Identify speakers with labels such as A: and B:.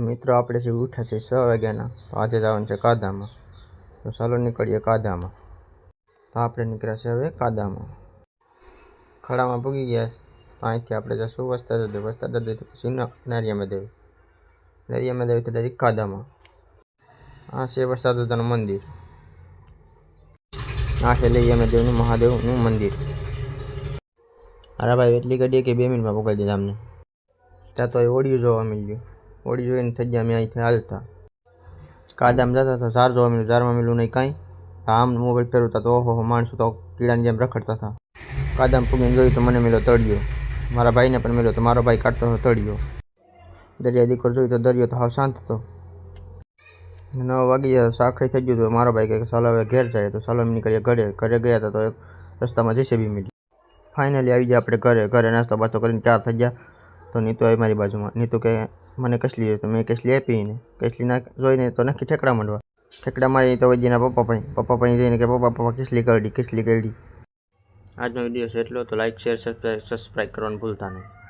A: મિત્રો, આપણે જે ઉઠ્યા છે છ વાગ્યાના, તો આજે જવાનું છે કાદામાં. તો ચાલો નીકળીએ કાદામાં. તો આપણે નીકળ્યા છે હવે કાદામાં. ખડામાં પૂગી ગયા તો અહીંથી આપણે જશું વસ્તા દે વસ્તા દે તો પછી નરિયામાં દેવી નરિયામાં દેવી તો ડાયરેક્ટ કાદામાં. આ છે વરસાદ દાદાનું મંદિર. આ છે લઈયામાં દેવનું મહાદેવનું મંદિર. અરે ભાઈ, એટલી ગાડીએ કે બે મિનિટમાં પકડી દીધા અમને. ત્યાં તો એ ઓડિયું જોવા મળ્યું. ઓડિયું જોઈને થઈ ગયા અમે અહીંથી હાલતા કાદામાં જતા તો ઝાર જોવા મળ્યું ઝારમાં મળ્યું નહીં કાંઈ આમ મોબાઈલ ફેરવતા તો ઓહો માણસો તો કીડાની જેમ રખડતા હતા કાદામાં પૂગીને જોયું તો મને મળ્યો તળિયો મારા ભાઈને પણ મળ્યો તો મારો ભાઈ કાઢતો હતો તળિયો દરિયા દીકરો જોયું તો દરિયો તો હાવ શાંત હતો નવ વાગી ગયા શાખાઈ થઈ ગયું તો મારો ભાઈ કહે કે ચાલો હવે ઘેર જાય તો ચાલો એમ નીકળીએ ઘરે ઘરે ગયા હતા તો એક રસ્તામાં જેસીબી મળી ફાઇનલી આવી ગયા આપણે ઘરે ઘરે નાસ્તો બાસ્તો કરીને ચાર થઈ ગયા તો નીતુ આવી મારી બાજુમાં નીતુ કે મને કસલી જોઈએ તો મેં કસલી આપી ને કસલી ના જોઈને તો નક્કી ઠેકડા માંડવા. ઠેકડા મારી તો વૈદ્યના પપ્પા પાસે પપ્પા પાસે જઈને કે, પપ્પા પપ્પા, કસલી કરડી કસલી કરડી. આજનો વીડિયો છે એટલો, તો લાઇક શેર સબસ્ક્રાઈબ કરવાનું ભૂલતા નહીં.